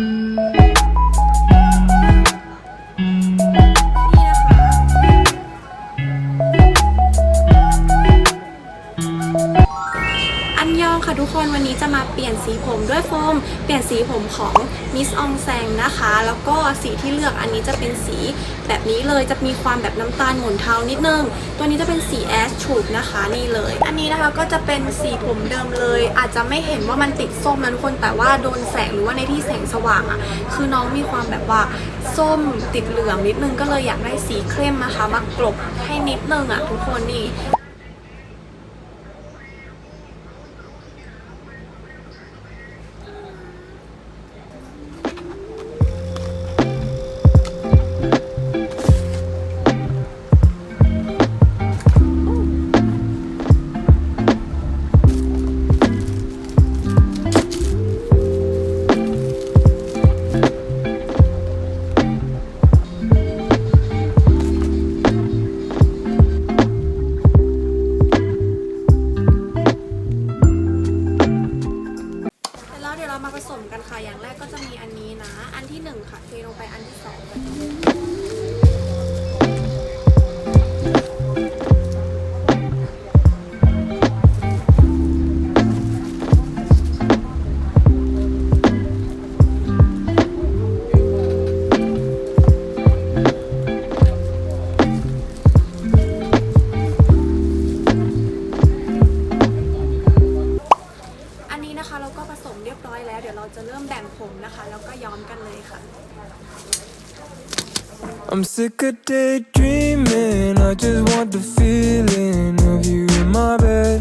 นี่ ค่ะทุกคนวันนี้จะมาเปลี่ยนสีผมด้วยโฟม เปลี่ยนสีผมของมิสอองแซงนะคะ แล้วก็สีที่เลือกอันนี้จะเป็นสีแบบนี้เลยจะมีความแบบน้ำตาลหมุนเทานิดนึง ตัวนี้จะเป็นสีแอชชูบนะคะนี่เลย อันนี้นะคะก็จะเป็นสีผมเดิมเลย อาจจะไม่เห็นว่ามันติดส้มนะทุกคนแต่ว่าโดนแสงหรือว่าในที่แสงสว่างอะ่ะคือน้องมีความแบบว่าส้มติดเหลืองนิดนึงก็เลยอยากได้สีเข้มนะคะมากลบให้นิดนึงอะ่ะทุกคนนี่ ผสมกันค่ะ อย่างแรกก็จะมีอันนี้นะ อันที่หนึ่งค่ะเทลงไปอันที่สอง ดี๋ยวเราจะเริ่มแบ่งผมนะคะ แล้วก็ย้อมกันเลยค่ะ I'm sick of daydreaming. I just want the feeling of you in my bed.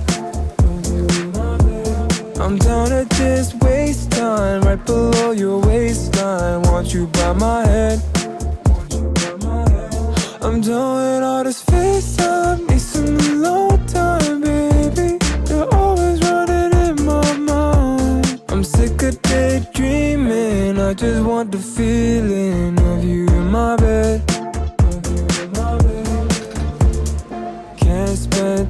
I'm down to just waste time right below your waistline. Want you by my head. I'm done with all this FaceTime. Feeling of you in my bed. Can't spend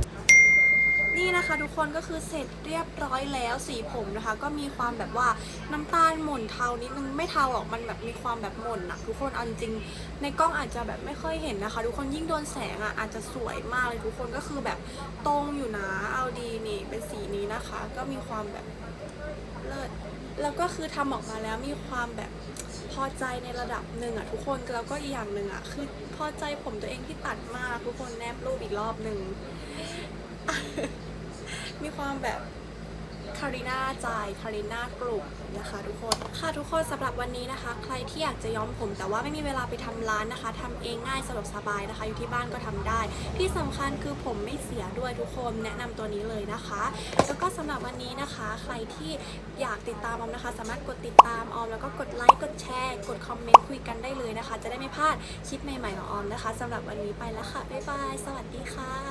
นี่นะคะทุกคนก็คือเสร็จเรียบร้อยแล้วสีผมนะคะ ก็มีความแบบว่าน้ำตาลหม่นเทานิดนึงไม่เทาหรอกมันแบบมีความแบบหม่นอะทุกคนเอาจริงๆในกล้องอาจจะแบบไม่ค่อยเห็นนะคะ ทุกคนยิ่งโดนแสงอะอาจจะสวยมากเลยทุกคนก็คือแบบตรงอยู่นะเอาดีนี่เป็นสีนี้นะคะ ก็มีความแบบ แล้วก็คือทำออกมาแล้วมีความแบบพอใจในระดับหนึ่งอะทุกคนแล้วก็อีกอย่างหนึ่งอะคือพอใจผมตัวเองที่ตัดมากทุกคนแนบรูปอีกรอบหนึ่งมีความแบบ คาริน่าจายคาริน่ากลุ่มนะคะทุกคน ค่ะทุกคนสำหรับวันนี้นะคะ ใครที่อยากจะย้อมผมแต่ว่าไม่มีเวลาไปทำร้านนะคะทำเองง่ายสะดวกสบายนะคะ อยู่ที่บ้านก็ทำได้ ที่สำคัญคือผมไม่เสียด้วยทุกคนแนะนำตัวนี้เลยนะคะ แล้วก็สำหรับวันนี้นะคะ ใครที่อยากติดตามออมนะคะ สามารถกดติดตามออมแล้วก็กดไลค์กดแชร์กดคอมเมนต์คุยกันได้เลยนะคะ จะได้ไม่พลาดคลิปใหม่ๆของออมนะคะสำหรับวันนี้ไปแล้วค่ะบ๊ายบายสวัสดีค่ะ